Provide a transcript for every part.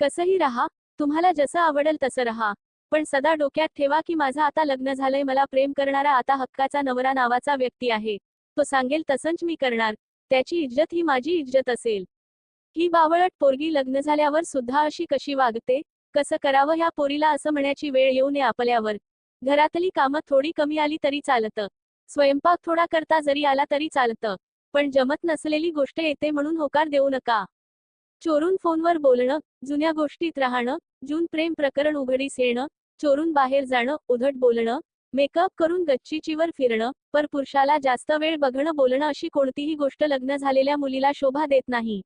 कसंही राहा तुम्हाला जसं आवडेल तसं राहा. पण सदा डोक्यात ठेवा की माझं आता लग्न झालंय मला प्रेम करणारा आता हक्काचा नवरा नावाचा व्यक्ती आहे. तो सांगेल तसंच मी करणार. त्याची इज्जत ही माझी इज्जत असेल. ही बावळट पोरगी लग्न झाल्यावर सुद्धा अशी कशी वागते? कसं करावं ह्या पोरीला असं म्हणायची वेळ येऊ नये आपल्यावर. घरातली कामं थोडी कमी आली तरी चालतं. स्वयंपाक थोडा करता जरी आला तरी चालतं. पण जमत नसलेली गोष्ट येते म्हणून होकार देऊ नका. चोरून फोनवर बोलणं जुन्या गोष्टीत राहणं जून प्रेम प्रकरण उघडीस येणं चोरून बाहेर जाणं उधट बोलणं मेकअप करून गच्चीचीवर फिरणं पर पुरुषाला जास्त वेळ बघणं बोलणं अशी कोणतीही गोष्ट लग्न झालेल्या मुलीला शोभा देत नाही.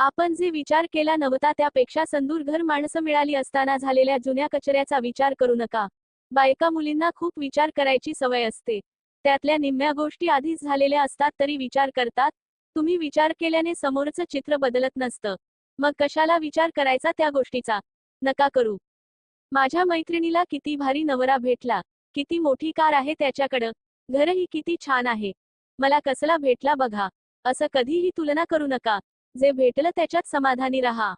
आपण जे विचार केला नव्हता त्यापेक्षा संदूर घर माणसं मिळाली असताना झालेल्या जुन्या कचऱ्याचा विचार करू नका. बायका मुलींना खूप विचार करायची सवय असते. त्यातल्या निम्म्या गोष्टी आधीच झालेल्या असतात तरी विचार करतात तुम्ही विचार केल्याने समोरचं चित्र बदलत नसतं. मग कशाला विचार करायचा त्या गोष्टीचा? नका करू. माझ्या मैत्रिणीला किती भारी नवरा भेटला. किती मोठी कार आहे त्याच्याकडं. घरही किती छान आहे. मला कसला भेटला बघा. असं कधीही तुलना करू नका. जे भेटलं त्याच्यात समाधानी राहा.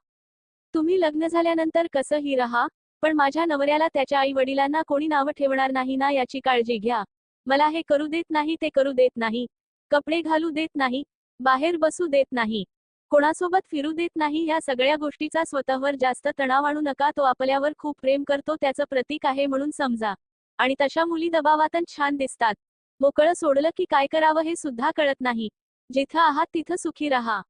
तुम्ही लग्न झाल्यानंतर कसंही राहा पण माझ्या नवऱ्याला त्याच्या आई वडिलांना कोणी नावं ठेवणार नाही ना याची काळजी घ्या. मला हे करू देत नाही ते करू देत नाही. कपडे घालू देत नाही बाहेर बसू देत नाही. कोणासोबत फिरू देत नाही या सगळ्या गोष्टीचा स्वतःवर जास्त तणाव आणू नका तो आपल्यावर खूप प्रेम करतो त्याचं प्रतीक आहे म्हणून समजा. आणि तशा मुली दबावातन छान दिसतात. मोकळं सोडलं की काय करावं हे सुद्धा कळत नाही. जिथं आहात तिथं सुखी राहा.